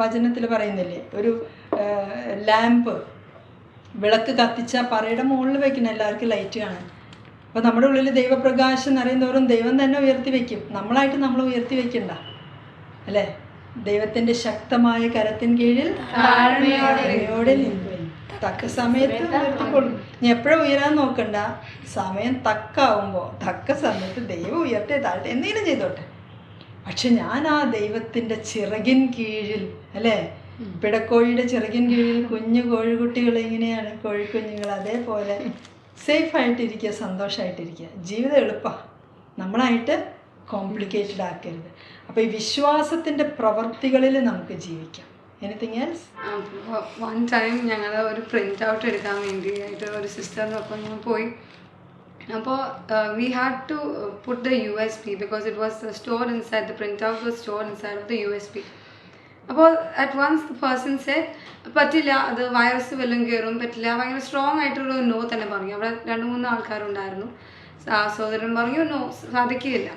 വചനത്തിൽ പറയുന്നില്ലേ? ഒരു ലാമ്പ് വിളക്ക് കത്തിച്ച പറയുടെ മുകളിൽ വെക്കണം എല്ലാവർക്കും ലൈറ്റ് കാണാൻ. അപ്പോൾ നമ്മുടെ ഉള്ളിൽ ദൈവപ്രകാശം നിറയുന്നതോറും ദൈവം തന്നെ ഉയർത്തി വെക്കും. നമ്മളായിട്ട് നമ്മൾ ഉയർത്തി വെക്കണ്ട. അല്ലേ? ദൈവത്തിന്റെ ശക്തമായ കരത്തിൻ കീഴിൽ താഴ്മയോടെ. തക്ക സമയത്ത് ഉയർത്തിക്കൊള്ളും. ഞാൻ എപ്പോഴും ഉയരാൻ നോക്കണ്ട? സമയം തക്കാവുമ്പോൾ തക്ക സമയത്ത് ദൈവം ഉയർത്തെ താഴ്ത്തെ എന്തെങ്കിലും ചെയ്തോട്ടെ. പക്ഷെ ഞാൻ ആ ദൈവത്തിന്റെ ചിറകിൻ കീഴിൽ അല്ലേ? പിടക്കോഴിയുടെ ചിറകിൻ കീഴിൽ കുഞ്ഞു കോഴിക്കുട്ടികൾ എങ്ങനെയാണ് കോഴിക്കുഞ്ഞുങ്ങൾ അതേപോലെ സേഫ് ആയിട്ടിരിക്കുക സന്തോഷമായിട്ടിരിക്കുക ജീവിതം എളുപ്പമാണ് നമ്മളായിട്ട് കോംപ്ലിക്കേറ്റഡ് ആക്കരുത്. അപ്പോൾ ഈ വിശ്വാസത്തിന്റെ പ്രവർത്തികളിൽ നമുക്ക് ജീവിക്കാം. എനിത്തിങ് എൽസ് വൺ ടൈം ഞങ്ങൾ ഒരു പ്രിന്റ് ഔട്ട് എടുക്കാൻ വേണ്ടിയായിട്ട് ഒരു സിസ്റ്ററിനൊപ്പം ഞാൻ പോയി. അപ്പോൾ we had to put the U S P because it was store inside the print out was store inside of the U S P അപ്പോൾ at once the person set പറ്റില്ല അത് virus വല്ലതും കയറും പറ്റില്ല. ഭയങ്കര സ്ട്രോങ് ആയിട്ടുള്ള no തന്നെ പറഞ്ഞു. അവിടെ രണ്ട് മൂന്ന് ആൾക്കാരുണ്ടായിരുന്നു. സഹോദരൻ പറഞ്ഞു നോ സാധിക്കില്ല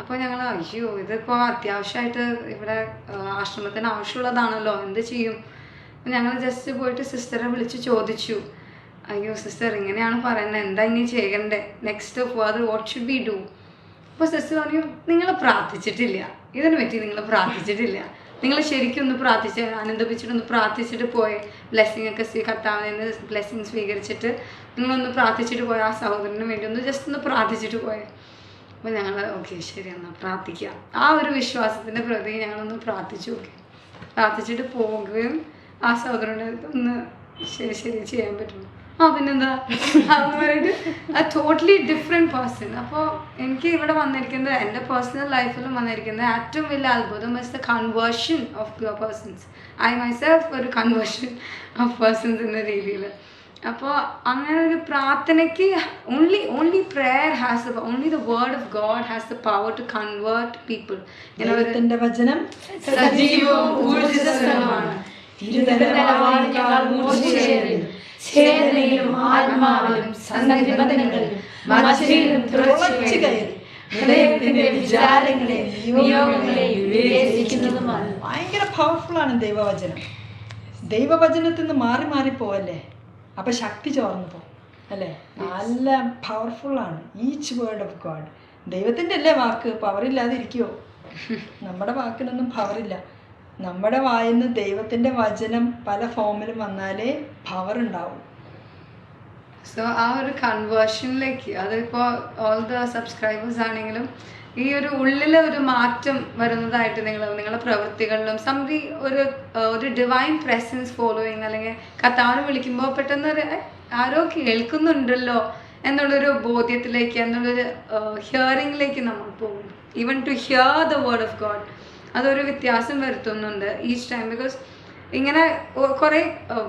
അപ്പോൾ ഞങ്ങൾ അയ്യോ ഇതിപ്പോൾ അത്യാവശ്യമായിട്ട് ഇവിടെ ആശ്രമത്തിന് ആവശ്യമുള്ളതാണല്ലോ എന്ത് ചെയ്യും? ഞങ്ങൾ ജസ്റ്റ് പോയിട്ട് സിസ്റ്ററെ വിളിച്ച് ചോദിച്ചു. അയ്യോ സിസ്റ്റർ ഇങ്ങനെയാണ് പറയുന്നത്. എന്താ ഇനി ചെയ്യണ്ടേ? Next further what should be do അപ്പോൾ സിസ്റ്റർ പറഞ്ഞു നിങ്ങൾ പ്രാർത്ഥിച്ചിട്ടില്ല. ഇതിനെ പറ്റി നിങ്ങൾ പ്രാർത്ഥിച്ചിട്ടില്ല. നിങ്ങൾ ശരിക്കും ഒന്ന് പ്രാർത്ഥിച്ച് ആനന്ദിപ്പിച്ചിട്ടൊന്ന് പ്രാർത്ഥിച്ചിട്ട് പോയി. ബ്ലെസ്സിങ് ഒക്കെ സ്വീ കർത്താവിനെ ബ്ലെസ്സിങ് സ്വീകരിച്ചിട്ട് നിങ്ങളൊന്ന് പ്രാർത്ഥിച്ചിട്ട് പോയ. ആ സഹോദരന് വേണ്ടി ഒന്ന് ജസ്റ്റ് ഒന്ന് പ്രാർത്ഥിച്ചിട്ട് പോയി. അപ്പോൾ ഞങ്ങൾ ഓക്കെ ശരി എന്നാൽ പ്രാർത്ഥിക്കുക ആ ഒരു വിശ്വാസത്തിന്റെ പ്രതി ഞങ്ങളൊന്ന് പ്രാർത്ഥിച്ചു നോക്കി പ്രാർത്ഥിച്ചിട്ട് പോകുകയും ആ സഹോദരനെ ഒന്ന് ശരി ശരി ചെയ്യാൻ പറ്റുമോ ആ പിന്നെന്താ? അതെന്ന് പറഞ്ഞിട്ട് ആ ടോട്ടലി ഡിഫറെന്റ് പേഴ്സൺ അപ്പോൾ എനിക്ക് ഇവിടെ വന്നിരിക്കുന്നത് എന്റെ പേഴ്സണൽ ലൈഫിലും വന്നിരിക്കുന്നത് ഏറ്റവും വലിയ അത്ഭുതം is the conversion of your persons I myself ഒരു കൺവേർഷൻ ഓഫ് പേഴ്സൺസ് എന്ന രീതിയിൽ. അപ്പോൾ അങ്ങനെ ഒരു പ്രാർത്ഥനയ്ക്ക് only only prayer has only the word of God has the power to convert people ദൈവത്തിന്റെ വചനം സജീവവും. ഇരുതലവാദിനേക്കാൾ മൂർച്ചയേറിയതും ഭയങ്കര പവർഫുള്ളാണ് ദൈവവചനം. ദൈവവചനത്തിൽ നിന്ന് മാറി മാറി പോവല്ലേ? അപ്പം ശക്തി ചോർന്നു പോകും അല്ലേ? നല്ല പവർഫുള്ളാണ് ഈച്ച് വേർഡ് ഓഫ് ഗോഡ് ദൈവത്തിന്റെ അല്ലേ വാക്ക്? പവറില്ലാതെ ഇരിക്കുമോ നമ്മുടെ വാക്കിനൊന്നും പവറില്ല നമ്മുടെ വായിന്ന് ദൈവത്തിന്റെ വചനം പല ഫോമിലും വന്നാലേ പവർ ഉണ്ടാവും. സോ ആ ഒരു കൺവേർഷനിലേക്ക് അതിപ്പോൾ ഓൾ ദ സബ്സ്ക്രൈബേഴ്സ് ആണെങ്കിലും ഈ ഒരു ഉള്ളിലെ ഒരു മാറ്റം വരുന്നതായിട്ട് നിങ്ങൾ നിങ്ങളുടെ പ്രവൃത്തികളിലും സംതി ഒരു ഒരു ഡിവൈൻ പ്രസൻസ് ഫോളോയിങ് അല്ലെങ്കിൽ കർത്താവിനെ വിളിക്കുമ്പോൾ പെട്ടെന്ന് ഒരു "ഏ, ആരോ കേൾക്കുന്നുണ്ടല്ലോ എന്നുള്ളൊരു ബോധ്യത്തിലേക്ക് എന്നുള്ളൊരു ഹിയറിങ്ങിലേക്ക് നമ്മൾ പോകും even to hear the word of God അതൊരു വ്യത്യാസം വരുത്തുന്നുണ്ട് ഈച്ച് ടൈം ബിക്കോസ് ഇങ്ങനെ കുറേ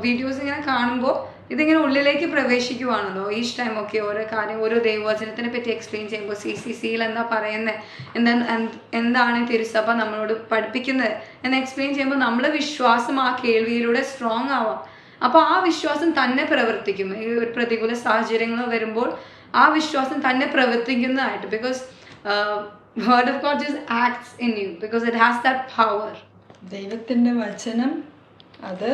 വീഡിയോസ് ഇങ്ങനെ കാണുമ്പോൾ ഇതിങ്ങനെ ഉള്ളിലേക്ക് പ്രവേശിക്കുവാണല്ലോ. ഈച്ച് ടൈം ഒക്കെ ഓരോ കാര്യം ഓരോ ദൈവവചനത്തിനെ പറ്റി എക്സ്പ്ലെയിൻ ചെയ്യുമ്പോൾ സി സി സിയിൽ എന്താ പറയുന്നത് എന്താ എന്താണ് തിരുസഭ നമ്മളോട് പഠിപ്പിക്കുന്നത് എന്ന് എക്സ്പ്ലെയിൻ ചെയ്യുമ്പോൾ നമ്മളെ വിശ്വാസം ആ കേൾവിയിലൂടെ സ്ട്രോങ് ആവാം. അപ്പോൾ ആ വിശ്വാസം തന്നെ പ്രവർത്തിക്കും. ഈ ഒരു പ്രതികൂല സാഹചര്യങ്ങൾ വരുമ്പോൾ ആ വിശ്വാസം തന്നെ പ്രവർത്തിക്കുന്നതായിട്ട് because word of God just acts in you because it has that power ദൈവത്തിന്റെ വചനം അത്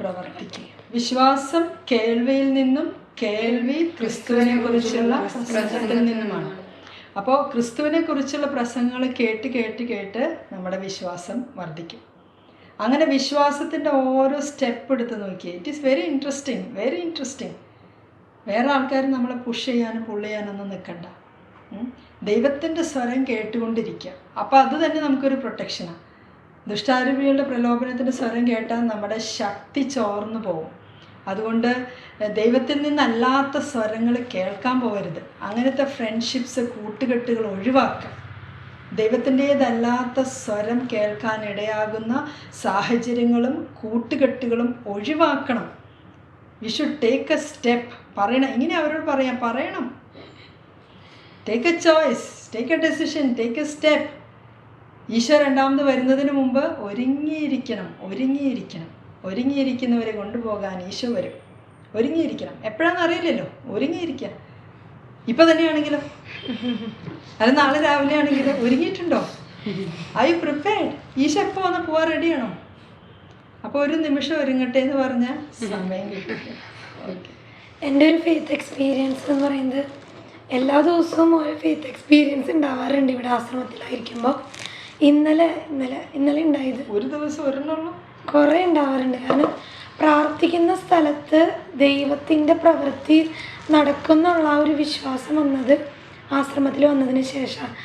പ്രവർത്തിക്കും. വിശ്വാസം കേൾവിയിൽ നിന്നും കേൾവി ക്രിസ്തുവിനെ കുറിച്ചുള്ള പ്രസംഗത്തിൽ നിന്നുമാണ്. അപ്പോൾ ക്രിസ്തുവിനെ കുറിച്ചുള്ള പ്രസംഗങ്ങൾ കേട്ട് കേട്ട് കേട്ട് നമ്മുടെ വിശ്വാസം വർദ്ധിക്കും. അങ്ങനെ വിശ്വാസത്തിന്റെ ഓരോ സ്റ്റെപ്പ് എടുത്ത് നോക്കിയേ it is very interesting very interesting വേറെ ആൾക്കാർ നമ്മളെ പുഷ് ചെയ്യാനും പുള്ള് ചെയ്യാനൊന്നും നിൽക്കണ്ട ദൈവത്തിന്റെ സ്വരം കേട്ടുകൊണ്ടിരിക്കുക. അപ്പോൾ അത് തന്നെ നമുക്കൊരു പ്രൊട്ടക്ഷനാണ് ദുഷ്ടാരൂപികളുടെ പ്രലോഭനത്തിന്റെ സ്വരം കേട്ടാൽ നമ്മുടെ ശക്തി ചോർന്നു പോകും. അതുകൊണ്ട് ദൈവത്തിൽ നിന്നല്ലാത്ത സ്വരങ്ങൾ കേൾക്കാൻ പോകരുത്. അങ്ങനത്തെ ഫ്രണ്ട്ഷിപ്സ് കൂട്ടുകെട്ടുകൾ ഒഴിവാക്കുക. ദൈവത്തിന്റേതല്ലാത്ത സ്വരം കേൾക്കാനിടയാകുന്ന സാഹചര്യങ്ങളും കൂട്ടുകെട്ടുകളും ഒഴിവാക്കണം. We should take a step പറയണം. ഇങ്ങനെ അവരോട് പറയാം. പറയണം. Take a choice take a decision take a step Eesho രണ്ടാമത് വരുന്നതിന് മുമ്പ് ഒരുങ്ങിയിരിക്കണം. ഒരുങ്ങിയിരിക്കണം. ഒരുങ്ങിയിരിക്കുന്നവരെ കൊണ്ടുപോകാൻ ഈശോ വരും. ഒരുങ്ങിയിരിക്കണം. എപ്പോഴാണെന്ന് അറിയില്ലല്ലോ. ഒരുങ്ങിയിരിക്കുക ഇപ്പം തന്നെയാണെങ്കിലോ? അത് നാളെ രാവിലെ ആണെങ്കിലോ? ഒരുങ്ങിയിട്ടുണ്ടോ? ഐ പ്രിപ്പയർഡ് ഈശോ എപ്പോൾ വന്ന് പോവാൻ റെഡിയാണോ അപ്പോൾ ഒരു നിമിഷം ഒരുങ്ങട്ടെ എന്ന് പറഞ്ഞാൽ സമയം കിട്ടും. ഓക്കെ എന്റെ ഒരു ഫെയ്ത്ത് എക്സ്പീരിയൻസ് എന്ന് പറയുന്നത് എല്ലാ ദിവസവും ഒരു ഫെയ്ത്ത് എക്സ്പീരിയൻസ് ഉണ്ടാവാറുണ്ട് ഇവിടെ ആശ്രമത്തിലായിരിക്കുമ്പോൾ ഇന്നലെ ഇന്നലെ ഇന്നലെ ഉണ്ടായത്. ഒരു ദിവസം ഒരെണ്ണമുള്ളൂ കുറേ ഉണ്ടാവാറുണ്ട്. കാരണം പ്രാർത്ഥിക്കുന്ന സ്ഥലത്ത് ദൈവത്തിന്റെ പ്രവൃത്തി നടക്കുന്നുള്ള ആ ഒരു വിശ്വാസം വന്നത് ആശ്രമത്തിൽ വന്നതിന് ശേഷമാണ്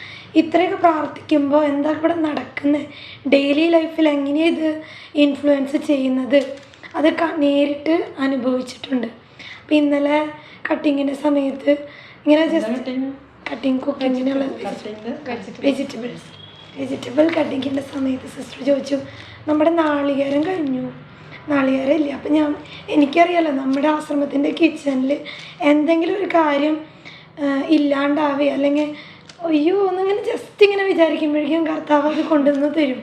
ഇത്രയൊക്കെ പ്രാർത്ഥിക്കുമ്പോൾ എന്താ ഇവിടെ നടക്കുന്നത് ഡെയിലി ലൈഫിൽ എങ്ങനെയാണ് ഇത് ഇൻഫ്ലുവൻസ് ചെയ്യുന്നത്? അത് നേരിട്ട് അനുഭവിച്ചിട്ടുണ്ട്. അപ്പം ഇന്നലെ കട്ടിങ്ങിന്റെ സമയത്ത് ഇങ്ങനെ ജസ്റ്റ് കട്ടിങ് കുക്കിങ്ങിനുള്ള വെജിറ്റബിൾസ് വെജിറ്റബിൾ കട്ടിങ്ങിന്റെ സമയത്ത് സിസ്റ്റർ ചോദിച്ചു നമ്മുടെ നാളികേരം കഴിഞ്ഞു. നാളികേരം ഇല്ല. അപ്പം ഞാൻ എനിക്കറിയാലോ നമ്മുടെ ആശ്രമത്തിന്റെ കിച്ചണിൽ എന്തെങ്കിലും ഒരു കാര്യം ഇല്ലാണ്ടാവുക അല്ലെങ്കിൽ അയ്യോ എന്നിങ്ങനെ ജസ്റ്റ് ഇങ്ങനെ വിചാരിക്കുമ്പോഴേക്കും കർത്താവ് അത് കൊണ്ടുവന്ന് തരും.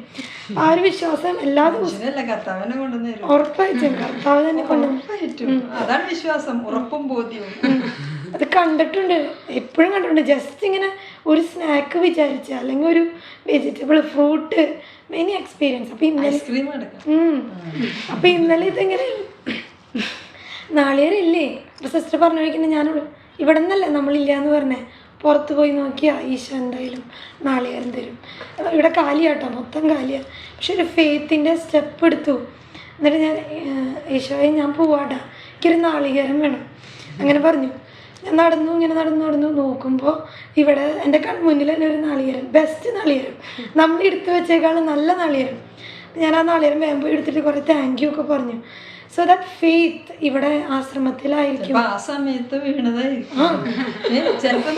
ആ ഒരു വിശ്വാസം എല്ലാ ദിവസവും ഉറപ്പായിട്ടും കർത്താവ് തന്നെ കൊണ്ടുവന്നു അതാണ് വിശ്വാസം ഉറപ്പും ബോധ്യവും. അത് കണ്ടിട്ടുണ്ട്. എപ്പോഴും കണ്ടിട്ടുണ്ട്. ജസ്റ്റ് ഇങ്ങനെ ഒരു സ്നാക്ക് വിചാരിച്ച അല്ലെങ്കിൽ ഒരു വെജിറ്റബിൾ ഫ്രൂട്ട് മെനി എക്സ്പീരിയൻസ് അപ്പം ഇന്നലെ. അപ്പം ഇന്നലെ ഇതിങ്ങനെ നാളികേരം ഇല്ലേ സിസ്റ്റർ പറഞ്ഞു വയ്ക്കുന്നത് ഞാൻ ഇവിടെ നിന്നല്ലേ നമ്മളില്ല എന്ന് പറഞ്ഞേ? പുറത്ത് പോയി നോക്കിയാ ഈശ എന്തായാലും നാളികേരം തരും. ഇവിടെ കാലിയാട്ടോ മൊത്തം കാലിയാ. പക്ഷെ ഒരു ഫെയ്ത്തിന്റെ സ്റ്റെപ്പ് എടുത്തു. എന്നിട്ട് ഞാൻ ഈശോയെ ഞാൻ പോവാട്ടാ എനിക്കൊരു നാളികേരം വേണം. അങ്ങനെ പറഞ്ഞു. ഞാൻ നടന്നു ഇങ്ങനെ നടന്നു നടന്നു നോക്കുമ്പോൾ ഇവിടെ എന്റെ കൺമുന്നിൽ തന്നെ ഒരു നളിയരം ബെസ്റ്റ് നളിയരം. നമ്മൾ എടുത്തു വെച്ചേക്കാളും നല്ല നളിയരം. ഞാൻ ആ നളിയരം വേമ്പോ എടുത്തിട്ട് കുറേ താങ്ക് യു ഒക്കെ പറഞ്ഞു. സോ ദാറ്റ് ഫെയ്ത്ത് ഇവിടെ ആശ്രമത്തിലായിരിക്കും. ആ സമയത്ത് വീണതായിരിക്കും.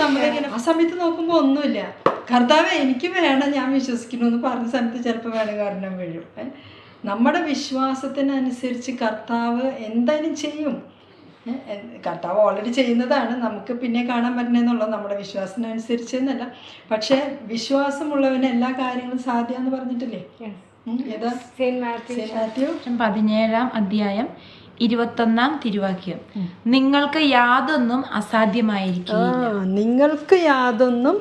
നമ്മളിങ്ങനെ ആ സമയത്ത് നോക്കുമ്പോൾ ഒന്നുമില്ല. കർത്താവ് എനിക്ക് വേണം ഞാൻ വിശ്വസിക്കുന്നു എന്ന് പറഞ്ഞ സമയത്ത് ചിലപ്പോൾ വേണം കാരണം വീഴും. നമ്മുടെ വിശ്വാസത്തിനനുസരിച്ച് കർത്താവ് എന്തായാലും ചെയ്യും. കർത്താവ് ഓൾറെഡി ചെയ്യുന്നതാണ്. നമുക്ക് പിന്നെ കാണാൻ പറ്റണമെന്നുള്ളത് നമ്മുടെ വിശ്വാസത്തിനനുസരിച്ച് എന്നല്ല പക്ഷേ വിശ്വാസമുള്ളവന് എല്ലാ കാര്യങ്ങളും സാധ്യമെന്ന് പറഞ്ഞിട്ടില്ലേ? മാത്യു പതിനേഴാം അധ്യായം ഇരുപത്തൊന്നാം തിരുവാക്യം. നിങ്ങൾക്ക് യാതൊന്നും അസാധ്യമായിരിക്കില്ല ആ, നിങ്ങൾക്ക് യാതൊന്നും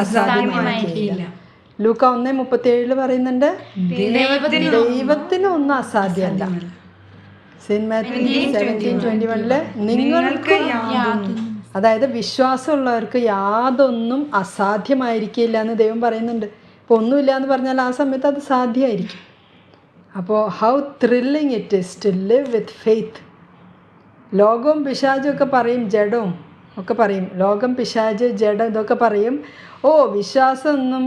അസാധ്യമായിരിക്കില്ല ലൂക്ക ഒന്നേ മുപ്പത്തി ഏഴിൽ പറയുന്നുണ്ട് ദൈവത്തിന് ഒന്നും അസാധ്യമല്ല. സെയിന്റ് മാത്യു സെവന്റീൻ ട്വന്റി വണ്ണിൽ നിങ്ങൾക്ക് അതായത് വിശ്വാസമുള്ളവർക്ക് യാതൊന്നും അസാധ്യമായിരിക്കില്ല എന്ന് ദൈവം പറയുന്നുണ്ട്. ഇപ്പോൾ ഒന്നുമില്ല എന്ന് പറഞ്ഞാൽ ആ സമയത്ത് അത് സാധ്യമായിരിക്കും. അപ്പോൾ how thrilling it is to live with faith ലോകവും പിശാചും ഒക്കെ പറയും ജഡവും. ഒക്കെ പറയും. ലോകം പിശാജ് ജഡ ഇതൊക്കെ പറയും. ഓ വിശ്വാസമൊന്നും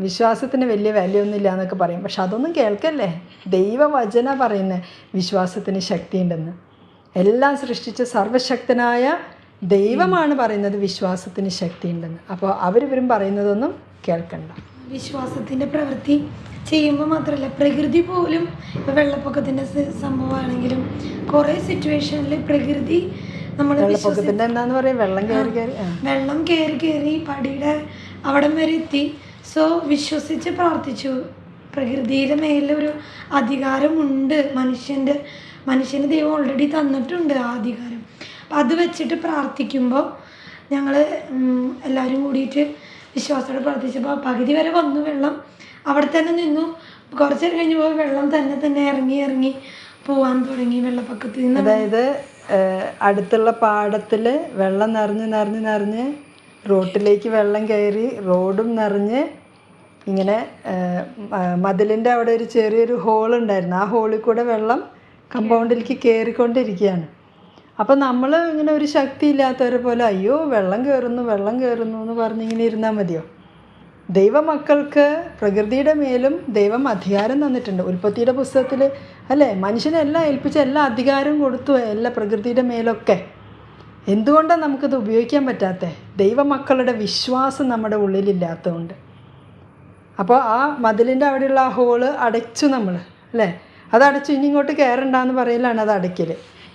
വിശ്വാസത്തിന് വലിയ വിലയൊന്നുമില്ല എന്നൊക്കെ പറയും. പക്ഷെ അതൊന്നും കേൾക്കല്ലേ? ദൈവവചന പറയുന്നത് വിശ്വാസത്തിന് ശക്തിയുണ്ടെന്ന്. എല്ലാം സൃഷ്ടിച്ച സർവശക്തനായ ദൈവമാണ് പറയുന്നത് വിശ്വാസത്തിന് ശക്തിയുണ്ടെന്ന്. അപ്പോൾ അവരിവരും പറയുന്നതൊന്നും കേൾക്കണ്ട. വിശ്വാസത്തിന്റെ പ്രവൃത്തി ചെയ്യുമ്പോൾ മാത്രമല്ല പ്രകൃതി പോലും ഇപ്പോൾ വെള്ളപ്പൊക്കത്തിന്റെ സംഭവമാണെങ്കിലും കുറേ സിറ്റുവേഷനിൽ പ്രകൃതി നമ്മൾ വെള്ളപ്പൊക്കത്തിന്റെ എന്താന്ന് പറയാം? വെള്ളം കയറി കയറി വെള്ളം കയറി കയറി പടിയുടെ അവിടം വരെ എത്തി. സോ വിശ്വസിച്ച് പ്രാർത്ഥിച്ചു. പ്രകൃതിയുടെ മേലൊരു അധികാരമുണ്ട്. മനുഷ്യന്റെ മനുഷ്യന് ദൈവം ഓൾറെഡി തന്നിട്ടുണ്ട് ആ അധികാരം. അപ്പം അത് വെച്ചിട്ട് പ്രാർത്ഥിക്കുമ്പോൾ ഞങ്ങൾ എല്ലാവരും കൂടിയിട്ട് വിശ്വാസത്തോടെ പ്രാർത്ഥിച്ചപ്പോൾ പകുതി വരെ വന്നു വെള്ളം. അവിടെ തന്നെ നിന്നു. കുറച്ചേരം കഴിഞ്ഞപ്പോൾ വെള്ളം തന്നെ തന്നെ ഇറങ്ങി ഇറങ്ങി പോവാൻ തുടങ്ങി വെള്ളപ്പൊക്കത്തിൽ നിന്ന്. അതായത് അടുത്തുള്ള പാടത്തിൽ വെള്ളം നിറഞ്ഞ് നിറഞ്ഞ് നിറഞ്ഞ് റോട്ടിലേക്ക് വെള്ളം കയറി റോഡും നിറഞ്ഞ് ഇങ്ങനെ മതിലിന്റെ അവിടെ ഒരു ചെറിയൊരു ഹോൾ ഉണ്ടായിരുന്നു ആ ഹോളിൽ കൂടെ വെള്ളം കമ്പൗണ്ടിലേക്ക് കയറിക്കൊണ്ടിരിക്കുകയാണ്. അപ്പം നമ്മൾ ഇങ്ങനെ ഒരു ശക്തി ഇല്ലാത്തവരെ പോലെ അയ്യോ വെള്ളം കയറുന്നു വെള്ളം കയറുന്നു എന്ന് പറഞ്ഞിങ്ങനെ ഇരുന്നാൽ മതിയോ? ദൈവമക്കൾക്ക് പ്രകൃതിയുടെ മേലും ദൈവം അധികാരം തന്നിട്ടുണ്ട്. ഉൽപ്പത്തിയുടെ പുസ്തകത്തിൽ അല്ലേ? മനുഷ്യനെല്ലാം ഏൽപ്പിച്ച എല്ലാ അധികാരവും കൊടുത്തു എല്ലാ പ്രകൃതിയുടെ മേലൊക്കെ. എന്തുകൊണ്ടാണ് നമുക്കത് ഉപയോഗിക്കാൻ പറ്റാത്തത് ദൈവമക്കളുടെ വിശ്വാസം നമ്മുടെ ഉള്ളിലില്ലാത്തതുകൊണ്ട്. അപ്പോൾ ആ മതിലിന്റെ അവിടെയുള്ള ആ ഹോൾ അടച്ചു നമ്മൾ അല്ലേ? അത് അടച്ചു ഇനി ഇങ്ങോട്ട് കയറണ്ടെന്ന് പറയലാണ് അത് അടയ്ക്കൽ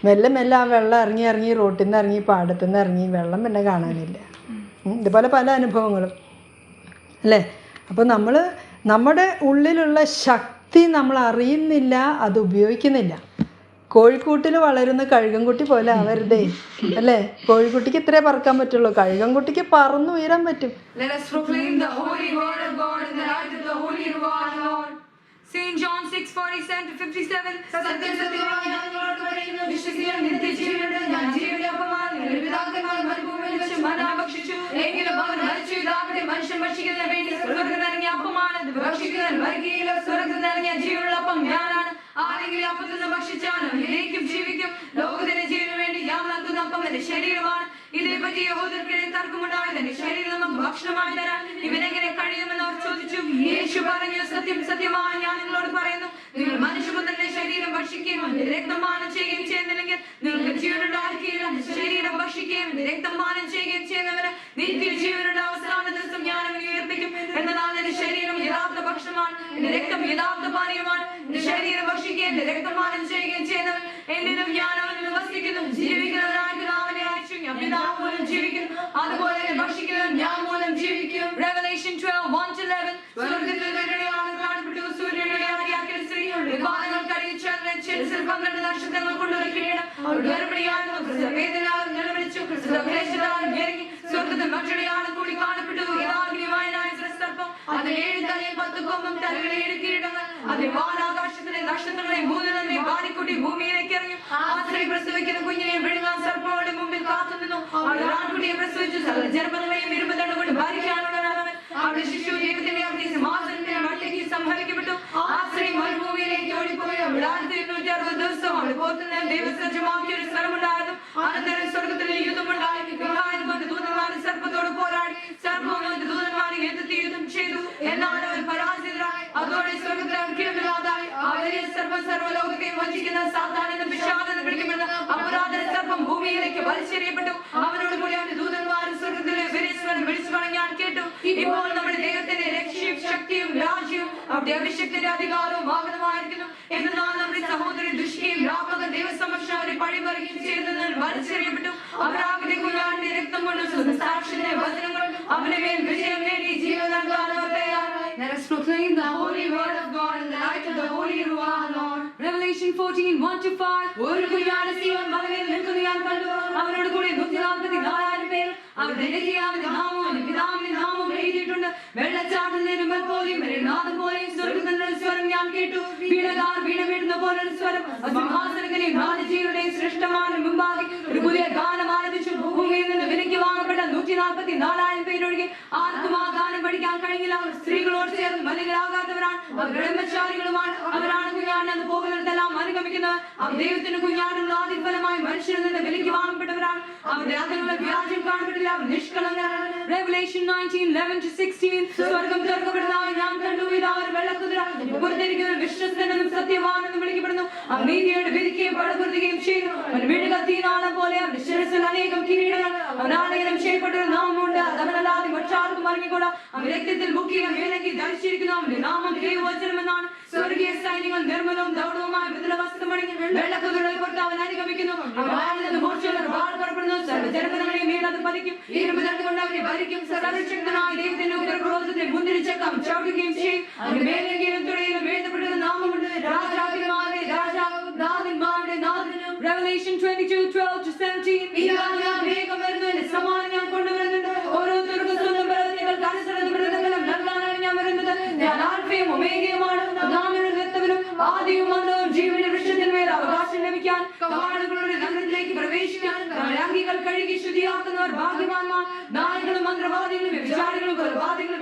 മെല്ലെ മെല്ലെ ആ വെള്ളം ഇറങ്ങി ഇറങ്ങി റോട്ടിൽ നിന്ന് ഇറങ്ങി പാടത്തു നിന്ന് ഇറങ്ങി വെള്ളം പിന്നെ കാണാനില്ല. ഇതുപോലെ പല അനുഭവങ്ങളും. അല്ലേ അപ്പോൾ നമ്മൾ നമ്മുടെ ഉള്ളിലുള്ള ശക്തി നമ്മൾ അറിയുന്നില്ല അത് ഉപയോഗിക്കുന്നില്ല കോഴിക്കൂട്ടിൽ വളരുന്ന കഴുകൻകുട്ടി പോലെ അവരുടെ അല്ലേ കോഴിക്കുട്ടിക്ക് ഇത്രേ പറക്കാൻ പറ്റുള്ളൂ കഴുകൻകുട്ടിക്ക് പറന്നുയരാൻ പറ്റും. St. John 6 47 to 57. സത്യം സത്യമായി ഞാൻ എങ്കിലും അവൻ മനുഷ്യൻ വേണ്ടി ഞാൻ ശരീരം ചോദിച്ചു. പറഞ്ഞു സത്യം സത്യമായി ഞാൻ നിങ്ങളോട് പറയുന്നു. നിങ്ങൾ മനുഷ്യപുത്രന്റെ ശരീരം ഭക്ഷിക്കുകയും അതിന്റെ രക്തം പാനം ചെയ്യുകയും ചെയ്യുന്നില്ലെങ്കിൽ ഭക്ഷണമാണ് എന്റെ രക്തം യഥാർത്ഥ പാനീയമാണ് എന്റെ ശരീരം ഭക്ഷിക്കുകയും എന്റെ രക്തം പാനം ചെയ്യുകയും ചെയ്യുന്നവൻ എന്നിലും ഞാൻ അവനിൽ വസിക്കുന്നു ജീവിക്കുന്നവനായ അവനെ അയച്ചു. ഞാൻ മൂലം ജീവിക്കുന്നു. അതുപോലെ തന്നെ ഭക്ഷിക്കുന്നവൻ ഞാൻ മൂലം ജീവിക്കും Revelation 12 1 to 11 സ്വർഗത്തിൽ ഒരിടയാണ് കാണപ്പെട്ടു. സൂര്യനെ ആക്കിയ സ്ത്രീ. വിവാദങ്ങൾ കഴിയിച്ച ചെൽസിൽ പന്ത്രണ്ട് നക്ഷത്രങ്ങൾ കൊണ്ടൊരു കിരീടം അവൾ ഗർഭിണിയായിരുന്നു നിലവിളിച്ചു. സ്വർഗത്തിൽ മറ്റൊരാളും കൂടി നക്ഷത്രങ്ങളെ മൂന്നിനെ വാരിക്കൂട്ടി ഭൂമിയിലേക്ക് ഇറങ്ങി പ്രസവിക്കുന്ന കുഞ്ഞിനെ വിഴുങ്ങാൻ സർപ്പങ്ങളുടെ മുമ്പിൽ കാത്തുനിന്നു അവൾ ആൺകുട്ടിയെ പ്രസവിച്ചു. ജനപദങ്ങളെയും ഇരുപതെണ്ണം കൊണ്ട് ഭരിക്കാനുള്ളവൻ അവളുടെ ശിശു ദൈവത്തിന്റെ അവധി സിംഹാസനത്തിന്റെ മട്ടിലേക്ക് സംഹരിക്കപ്പെട്ടു ആ സ്ത്രീ മരുഭൂമിയിലേക്ക് ഓടിപ്പോയി. അവൾ ആയിരത്തി ഇരുന്നൂറ്റി അറുപത് ദിവസം അവൾ പോത്തുന്ന ദൈവസജ്ജമാക്കിയ ഒരു സ്ഥലമുണ്ടായിരുന്നു. അനന്തരം സർവലോകത്തെയും വഞ്ചിക്കുന്ന സാധാരണ എന്ന പിശാചെന്ന് വിളിക്കപ്പെടുന്ന അപരാധന സർപ്പം ഭൂമിയിലേക്ക് വലിച്ചെറിയപ്പെട്ടു. അവനോട് കൂടി അവന്റെ ദൂതന്മാരും സ്വർഗത്തിലെ വിരേശ്വരൻ വിളിച്ചു ഞാൻ കേട്ടു. ഇപ്പോൾ നമ്മുടെ ദൈവത്തിന്റെ രക്ഷയും ശക്തിയും രാജ്യവും അവിടെ അഭിഷക്തിന്റെ അധികാരവും ഭാഗമായിരിക്കുന്നു എന്നാൽ നമ്മുടെ സഹോദരി ദുഷ്കയും രാമകൻ ദൈവസമക്ഷം അവരെ പഴിമറിയും ചെയ്തതിനാൽ വലിച്ചെറിയപ്പെട്ടു. അവരാകെ കുഞ്ഞാന്റെ രക്തം കൊണ്ട് സാക്ഷിന്റെ വചനങ്ങൾ അവന്റെ മേൽ വിജയം നേടി ജീവൻ നൽകാൻ proclaim the holy word of in the light of the holy Ruach Lord. Revelation 14, 1 to 5. ഒരു കുഞ്ഞാണ് സിയോൻ മലയിൽ നിൽക്കുന്ന ഞാൻ കണ്ടു. അവനോട് കൂടി നൂറ്റി നാൽപ്പത്തി നാലായിരം പേർ അവരുടെ രഹിയാവിന്റെ നാമവും പിതാവിന്റെ നാമവും എഴുതിയിട്ടുണ്ട്. വെള്ളച്ചാട്ടത്തിന്റെ ഇരുമ്പൽ പോലെയും നാഥം പോലെയും സ്വർഗത്തിന്റെ സ്വരം ഞാൻ കേട്ടു. വീണകാർ വീണ വീഴുന്ന പോലെ ഒരു സ്വരം സിംഹാസനത്തിനെയും രാജജീവിയുടെയും ശ്രേഷ്ഠമാണ്. മുമ്പാകെ ഒരു പുതിയ ഗാനം ആരംഭിച്ചു. ഭൂമിയിൽ നിന്ന് വിലയ്ക്ക് വാങ്ങപ്പെട്ട നൂറ്റി നാൽപ്പത്തി നാലായിരം പേരൊഴികെ ആർക്കും ആ ഗാനം പഠിക്കാൻ കഴിഞ്ഞില്ല. സ്ത്രീകളോട് ചേർന്ന് മലികരാകാത്തവരാണ് അവർ ബ്രഹ്മചാരികളുമാണ്. അവരാണ് കുഞ്ഞാടിനെ അത് പോകുന്നിടത്തെല്ലാം അനുഗമിക്കുന്നത്. അവർ ദൈവത്തിന് കുഞ്ഞാടുള്ള ആദിഫലമായി മനുഷ്യരിൽ നിന്ന് വിലയ്ക്ക് വാങ്ങപ്പെട്ടവരാണ്. അവരുടെ അതിനുള്ള വ്യാജം കാണപ്പെട്ടില്ല. അവർ നിഷ്കളങ്കരാണ്. Revelation 19, 11 to 16 സ്വർഗം തുറക്കപ്പെടുന്നതായി ഞാൻ കണ്ടു. ഇതാ ഒരു വെള്ളക്കുതിര. പുറത്തിരിക്കുന്ന വിശ്വസ്തനെന്നും സത്യവാനെന്നും വിളിക്കപ്പെടുന്നു. അവൻ നീതിയുടെ വിധിക്കുകയും പടപുറത്തുകയും ചെയ്യുന്നു. അവൻ തീനാളം പോലെ അവന്റെ ശിരസിൽ അനേകം കിരീടങ്ങൾ. അവൻ മറ്റാർക്കും അറിഞ്ഞുകൂടാ അവൻ രക്തത്തിൽ മുക്കിയ മേലങ്കി ധരിച്ചിരിക്കുന്നു. അവന്റെ നാമം ദൈവവചനമെന്നാണ്. സ്വർഗീയ സൈന്യങ്ങൾ നിർമ്മലവും ദൗഢവുമായ വിധുല വസ്ത്രമണിഞ്ഞ് വെള്ളക്കുതിരകളെ പുറത്ത് അവൻ അനുഗമിക്കുന്നു. സർവജനപദങ്ങളെ മേൽ അത് പതിക്കും. ദണ്ഡ് കൊണ്ട് അവനെ ഭരിക്കും. സർവശക്തനായ ദൈവത്തിന്റെ ഉഗ്രക്രോധത്തെ മുന്തിരിച്ചേക്കാം ചവിട്ടുകയും ചെയ്യും. അവന്റെ മേലെങ്കിലും തുടയിലും എഴുതപ്പെട്ടത് നാമമുണ്ട്. രാജാക്കന്മാരുടെ രാജാവും നാഥന്മാരുടെ നാഥനും. Revelation 22, 12 to 17 ഇതാ ഞാൻ വേഗം വരുന്നു കൊണ്ടുവരുന്നുണ്ട്. ഓരോരുത്തർക്കും പ്രതിഫലം നൽകാനാണ് ഞാൻ വരുന്നത്. ഞാൻ ആൽഫയും ഒമേഗയുമാണ്. നിർത്തവനും ആദ്യവും അന്തവും ജീവന്റെ വൃക്ഷത്തിന്മേൽ അവകാശം ലഭിക്കാൻ കവാടങ്ങളുടെ നഗരത്തിലേക്ക് പ്രവേശിക്കാൻ അങ്കികൾ കഴുകി ശുദ്ധിയാക്കുന്നവർ ഭാഗ്യവാന്മാർ. നായകളും മന്ത്രവാദികളും വിചാരികളും കൊലപാതകളും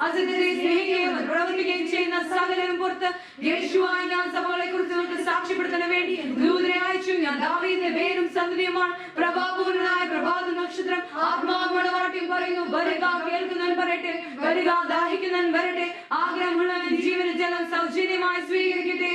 അസത്യത്തെ സ്നേഹിക്കുകയും പ്രവർത്തിക്കുകയും ചെയ്യുന്ന സകലരും പുറത്ത് യേശുവായി ഞാൻ സഭകളെ കുറിച്ച് നിങ്ങൾക്ക് സാക്ഷ്യപ്പെടുത്താൻ വേണ്ടി ദൂതരെ അയച്ചു. ഞാൻ ദാവീദിന്റെ പേരും സന്ധിയുമാണ് പ്രഭാപൂർണനായ പ്രഭാത നക്ഷത്രം ആത്മാവടവാട്ടിയും പറയുന്നു വരിക കേൾക്കുന്നവൻ പറയട്ടെ വരിക ദാഹിക്കുന്നവൻ വരട്ടെ ആഗ്രഹമുള്ളവൻ ജീവന ജലം സൗജന്യമായി സ്വീകരിക്കട്ടെ.